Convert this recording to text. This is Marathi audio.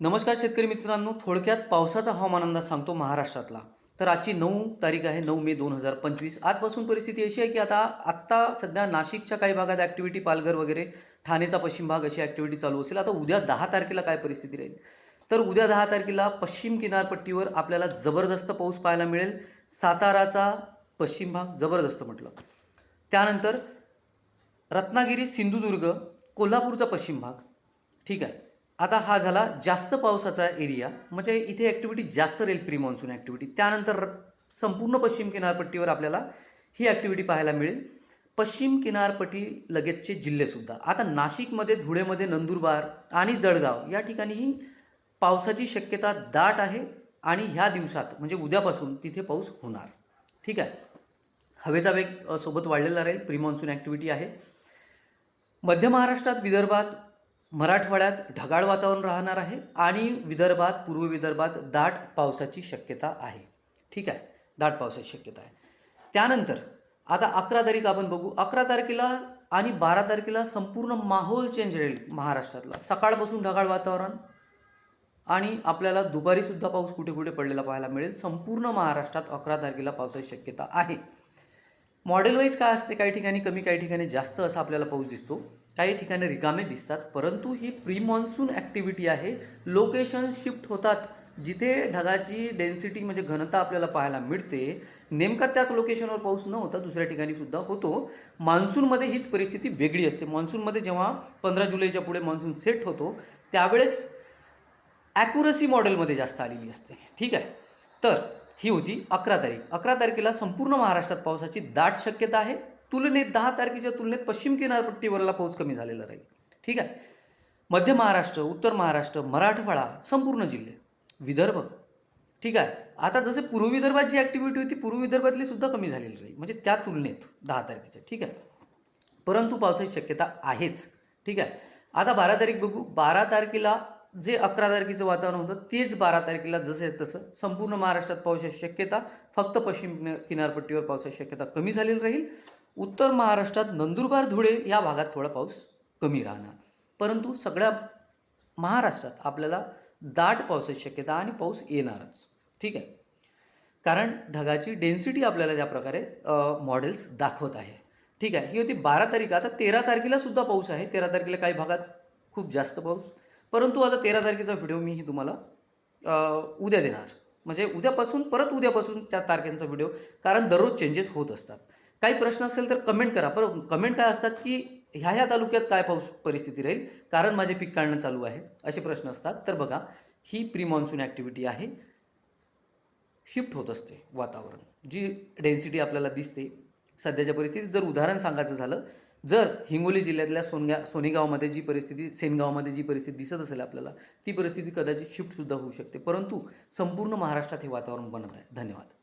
नमस्कार शेतकरी मित्रांनो थोडक्यात पावसाचा हवामान अंदाज सांगतो महाराष्ट्रातला. तर आजची नऊ तारीख आहे नऊ मे दोन हजार पंचवीस. आजपासून परिस्थिती अशी आहे की आता आत्ता सध्या नाशिकच्या काही भागात ॲक्टिव्हिटी पालघर वगैरे ठाणेचा पश्चिम भाग अशी ॲक्टिव्हिटी चालू असेल. आता उद्या दहा तारखेला काय परिस्थिती राहील? तर उद्या दहा तारखेला पश्चिम किनारपट्टीवर आपल्याला जबरदस्त पाऊस पाहायला मिळेल. साताराचा पश्चिम भाग जबरदस्त म्हटलं. त्यानंतर रत्नागिरी सिंधुदुर्ग कोल्हापूरचा पश्चिम भाग. ठीक आहे. आता हा झाला जास्त पावसाचा एरिया म्हणजे इथे ॲक्टिव्हिटी जास्त राहील प्री मान्सून ॲक्टिव्हिटी त्यानंतर संपूर्ण पश्चिम किनारपट्टीवर आपल्याला ही ॲक्टिव्हिटी पाहायला मिळेल. पश्चिम किनारपट्टी लगेचचे जिल्हेसुद्धा आता नाशिकमध्ये धुळेमध्ये नंदुरबार आणि जळगाव या ठिकाणीही पावसाची शक्यता दाट आहे आणि ह्या दिवसात म्हणजे उद्यापासून तिथे पाऊस होणार. ठीक आहे? हवेचा वेग सोबत वाढलेला राहील. प्री मान्सून ॲक्टिव्हिटी आहे. मध्य महाराष्ट्रात विदर्भात मराठवाड्यात ढगाळ वातावरण राहणार आहे आणि विदर्भात पूर्व विदर्भात दाट पावसाची शक्यता आहे. ठीक आहे दाट पावसाची शक्यता आहे. त्यानंतर आता अकरा तारीख आपण बघू. अकरा तारखेला आणि बारा तारखेला संपूर्ण माहोल चेंज राहील महाराष्ट्रातला. सकाळपासून ढगाळ वातावरण आणि आपल्याला दुपारीसुद्धा पाऊस कुठे कुठे पडलेला पाहायला मिळेल. संपूर्ण महाराष्ट्रात अकरा तारखेला पावसाची शक्यता आहे. मॉडेल वाईज काय असते काही ठिकाणी कमी काही ठिकाणी जास्त असा आपल्याला पाऊस दिसतो. काही ठिकाणी रिकामे दिसतात परंतु ही प्री मॉन्सून ॲक्टिव्हिटी आहे. लोकेशन शिफ्ट होतात. जिथे ढगाची डेन्सिटी म्हणजे घनता आपल्याला पाहायला मिळते नेमका त्याच लोकेशनवर पाऊस न होता दुसऱ्या ठिकाणी सुद्धा होतो. मान्सूनमध्ये हीच परिस्थिती वेगळी असते. मान्सूनमध्ये जेव्हा पंधरा जुलैच्या पुढे मान्सून सेट होतो त्यावेळेस ॲक्युरसी मॉडेलमध्ये जास्त आलेली असते. ठीक आहे? तर ही होती अकरा तारीख. अकरा तारखेला संपूर्ण महाराष्ट्रात पावसाची दाट शक्यता आहे. तुलनेत दहा तारखेच्या तुलनेत पश्चिम किनारपट्टीवरला पाऊस कमी झालेला राहील. ठीक आहे? मध्य महाराष्ट्र उत्तर महाराष्ट्र मराठवाडा संपूर्ण जिल्हे. विदर्भ. ठीक आहे? आता जसे पूर्व विदर्भात जी ॲक्टिव्हिटी होती पूर्व विदर्भातली सुद्धा कमी झालेली राहील. म्हणजे त्या तुलनेत दहा तारखेच्या. ठीक आहे? परंतु पावसाची शक्यता आहेच. ठीक आहे? आता बारा तारीख बघू. बारा तारखेला जे अकरा तारखेचं वातावरण होतं तेच बारा तारखेला जसे तसं संपूर्ण महाराष्ट्रात पावसाची शक्यता फक्त पश्चिम किनारपट्टीवर पावसाची शक्यता कमी झालेली राहील. उत्तर महाराष्ट्रात नंदुरबार धुळे या भागात थोडा पाऊस कमी राहणार. परंतु सगळ्या महाराष्ट्रात आपल्याला दाट पावसाची शक्यता आणि पाऊस येणारच. ठीक आहे? कारण ढगाची डेन्सिटी आपल्याला त्या प्रकारे मॉडेल्स दाखवत आहे. ठीक आहे? ही होती बारा तारीख. आता तेरा तारखेला सुद्धा पाऊस आहे. तेरा तारखेला काही भागात खूप जास्त पाऊस परंतु आता तेरा तारखेचा व्हिडिओ मी ही तुम्हाला उद्या देणार. म्हणजे उद्यापासून परत उद्यापासून त्या तारखेचा व्हिडिओ कारण दररोज चेंजेस होत असतात. काही प्रश्न असेल तर कमेंट करा. पर कमेंट काय असतात की ह्या ह्या तालुक्यात काय पाऊस परिस्थिती राहील? कारण माझे पीक काढणं चालू आहे. असे प्रश्न असतात. तर बघा ही प्री मॉन्सून ॲक्टिव्हिटी आहे. शिफ्ट होत असते वातावरण. जी डेन्सिटी आपल्याला दिसते सध्याच्या परिस्थितीत जर उदाहरण सांगायचं झालं जर हिंगोली जिल्ह्यातल्या सोनगा सोनेगावमध्ये जी परिस्थिती सेनगावमध्ये जी परिस्थिती दिसत असेल आपल्याला ती परिस्थिती कदाचित शिफ्टसुद्धा होऊ शकते. परंतु संपूर्ण महाराष्ट्रात हे वातावरण बनत आहे. धन्यवाद.